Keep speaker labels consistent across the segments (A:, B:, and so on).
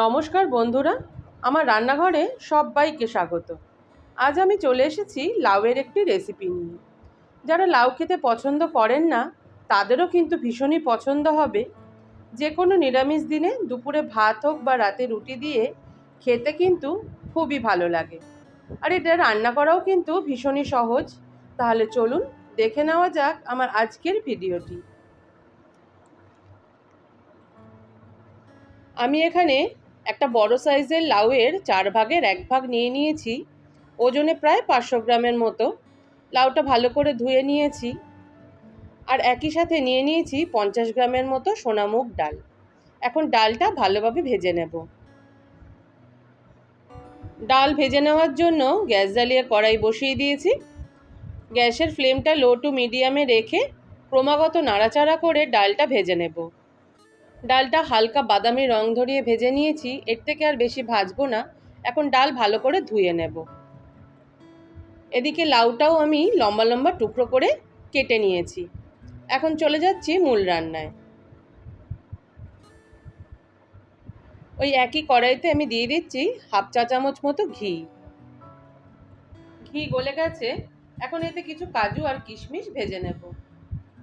A: নমস্কার বন্ধুরা, আমার রান্নাঘরে সবাইকে স্বাগত। আজ আমি চলে এসেছি লাউয়ের একটি রেসিপি নিয়ে। যারা লাউ খেতে পছন্দ করেন না, তাদেরও কিন্তু ভীষণই পছন্দ হবে। যে কোনো নিরামিষ দিনে দুপুরে ভাত হোক বা রাতে রুটি দিয়ে খেতে কিন্তু খুবই ভালো লাগে। আর এটা রান্না করাও কিন্তু ভীষণই সহজ। তাহলে চলুন দেখে নেওয়া যাক আমার আজকের ভিডিওটি। আমি এখানে একটা বড় সাইজের লাউয়ের চার ভাগের এক ভাগ নিয়ে নিয়েছি। ওজনে প্রায় পাঁচশো গ্রামের মতো। লাউটা ভালো করে ধুয়ে নিয়েছি। আর একই সাথে নিয়ে নিয়েছি পঞ্চাশ গ্রামের মতো সোনামুগ ডাল। এখন ডালটা ভালোভাবে ভেজে নেব। ডাল ভেজে নেওয়ার জন্য গ্যাস জ্বালিয়ে কড়াই বসিয়ে দিয়েছি। গ্যাসের ফ্লেমটা লো টু মিডিয়ামে রেখে ক্রমাগত নাড়াচাড়া করে ডালটা ভেজে নেব। ডালটা হালকা বাদামি রং ধরিয়ে ভেজে নিয়েছি, এর থেকে আর বেশি ভাজবো না। এখন ডাল ভালো করে ধুয়ে নেব। এদিকে লাউটাও আমি লম্বা লম্বা টুকরো করে কেটে নিয়েছি। এখন চলে যাচ্ছি মূল রান্নায়। ওই একই কড়াইতে আমি দিয়ে দিচ্ছি হাফ চা চামচ মতো ঘি। ঘি গলে গেছে, এখন এতে কিছু কাজু আর কিশমিশ ভেজে নেব।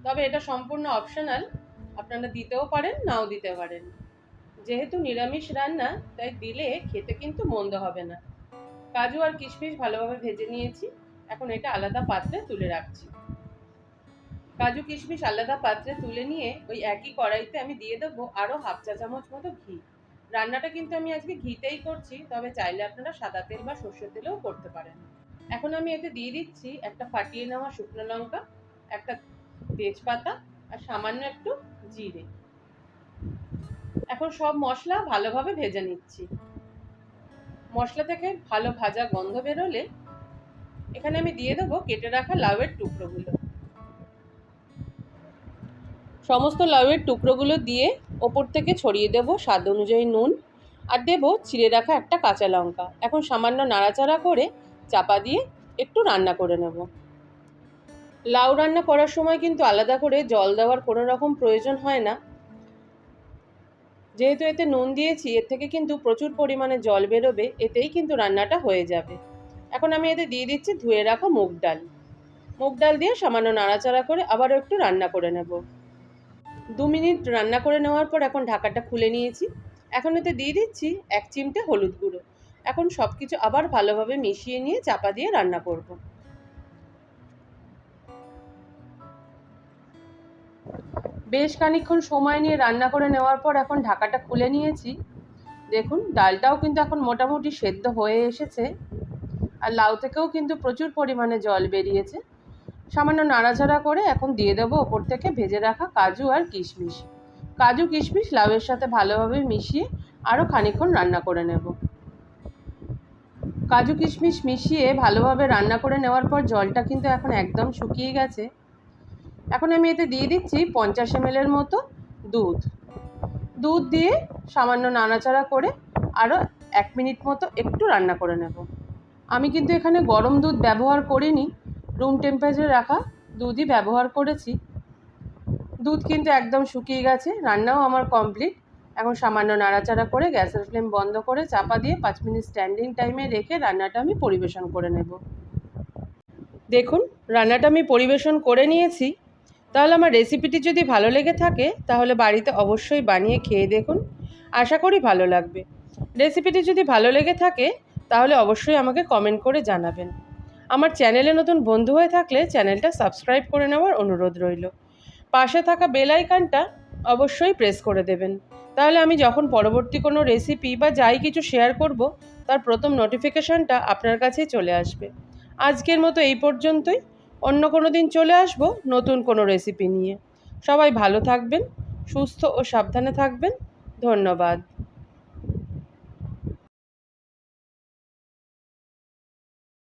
A: তবে এটা সম্পূর্ণ অপশনাল আপনারা দিতেও পারেন, নাও দিতে পারেন। যেহেতু নিরামিষ রান্না, তাই দিলে খেতে কিন্তু মন্দ হবে না। কাজু আর কিশমিশ ভালোভাবে ভেজে নিয়েছি, এখন এটা আলাদা পাত্রে তুলে রাখছি। কাজু, কিশমিশ আলাদা পাত্রে তুলে নিয়ে ওই একই কড়াইতে আমি দিয়ে দেবো আরও হাফ চা চামচ মতো ঘি। রান্নাটা কিন্তু আমি আজকে ঘিতেই করছি, তবে চাইলে আপনারা সাদা তেল বা সর্ষের তেলেও করতে পারেন। এখন আমি এতে দিয়ে দিচ্ছি একটা ফাটিয়ে নেওয়া শুকনো লঙ্কা, একটা তেজপাতা আর সামান্য একটু জিরে। এখন সব মশলা ভালোভাবে ভেজে নিচ্ছি। মশলা থেকে ভালো ভাজা গন্ধ বেরোলে এখানে আমি দিয়ে দেবো কেটে রাখা লাউয়ের টুকরোগুলো। সমস্ত লাউয়ের টুকরোগুলো দিয়ে ওপর থেকে ছড়িয়ে দেবো স্বাদ অনুযায়ী নুন আর দেবো চিড়ে রাখা একটা কাঁচা লঙ্কা। এখন সামান্য নাড়াচাড়া করে চাপা দিয়ে একটু রান্না করে নেব। লাউ রান্না করার সময় কিন্তু আলাদা করে জল দেওয়ার কোনো রকম প্রয়োজন হয় না। যেহেতু এতে নুন দিয়েছি, এর থেকে কিন্তু প্রচুর পরিমাণে জল বেরোবে, এতেই কিন্তু রান্নাটা হয়ে যাবে। এখন আমি এতে দিয়ে দিচ্ছি ধুয়ে রাখা মুগ ডাল। মুগ ডাল দিয়ে সামান্য নাড়াচাড়া করে আবারও একটু রান্না করে নেব। দু মিনিট রান্না করে নেওয়ার পর এখন ঢাকাটা খুলে নিয়েছি। এখন এতে দিয়ে দিচ্ছি এক চিমটে হলুদ গুঁড়ো। এখন সব কিছু আবার ভালোভাবে মিশিয়ে নিয়ে চাপা দিয়ে রান্না করব। বেশ খানিক্ষণ সময় নিয়ে রান্না করে নেওয়ার পর এখন ঢাকাটা খুলে নিয়েছি। দেখুন, ডালটাও কিন্তু এখন মোটামুটি সেদ্ধ হয়ে এসেছে। আর লাউ থেকেও কিন্তু প্রচুর পরিমাণে জল বেরিয়েছে। সামান্য নাড়াচাড়া করে এখন দিয়ে দেবো ওপর থেকে ভেজে রাখা কাজু আর কিশমিশ। কাজু, কিশমিশ লাউয়ের সাথে ভালোভাবে মিশিয়ে আরও খানিক্ষণ রান্না করে নেব। কাজু, কিশমিশ মিশিয়ে ভালোভাবে রান্না করে নেওয়ার পর জলটা কিন্তু এখন একদম শুকিয়ে গেছে। এখন আমি এতে দিয়ে দিচ্ছি পঞ্চাশ এমএলের মতো দুধ। দুধ দিয়ে সামান্য নাড়াচাড়া করে আরও এক মিনিট মতো একটু রান্না করে নেব। আমি কিন্তু এখানে গরম দুধ ব্যবহার করিনি, রুম টেম্পারেচারে রাখা দুধই ব্যবহার করেছি। দুধ কিন্তু একদম শুকিয়ে গেছে, রান্নাও আমার কমপ্লিট এখন সামান্য নাড়াচাড়া করে গ্যাসের ফ্লেম বন্ধ করে চাপা দিয়ে পাঁচ মিনিট স্ট্যান্ডিং টাইমে রেখে রান্নাটা আমি পরিবেশন করে নেব। দেখুন, রান্নাটা আমি পরিবেশন করে নিয়েছি। তাহলে আমার রেসিপিটি যদি ভালো লেগে থাকে, তাহলে বাড়িতে অবশ্যই বানিয়ে খেয়ে দেখুন। আশা করি ভালো লাগবে। রেসিপিটি যদি ভালো লেগে থাকে, তাহলে অবশ্যই আমাকে কমেন্ট করে জানাবেন। আমার চ্যানেলে নতুন বন্ধু হয়ে থাকলে চ্যানেলটা সাবস্ক্রাইব করে নেওয়ার অনুরোধ রইল। পাশে থাকা বেল আইকনটা অবশ্যই প্রেস করে দেবেন। তাহলে আমি যখন পরবর্তী কোনো রেসিপি বা যাই কিছু শেয়ার করব, তার প্রথম নোটিফিকেশানটা আপনার কাছেই চলে আসবে। আজকের মতো এই পর্যন্তই। অন্য কোনো দিন চলে আসব, নতুন কোনো রেসিপি নিয়ে। সবাই ভালো থাকবেন, সুস্থ ও সাবধানে থাকবেন। ধন্যবাদ।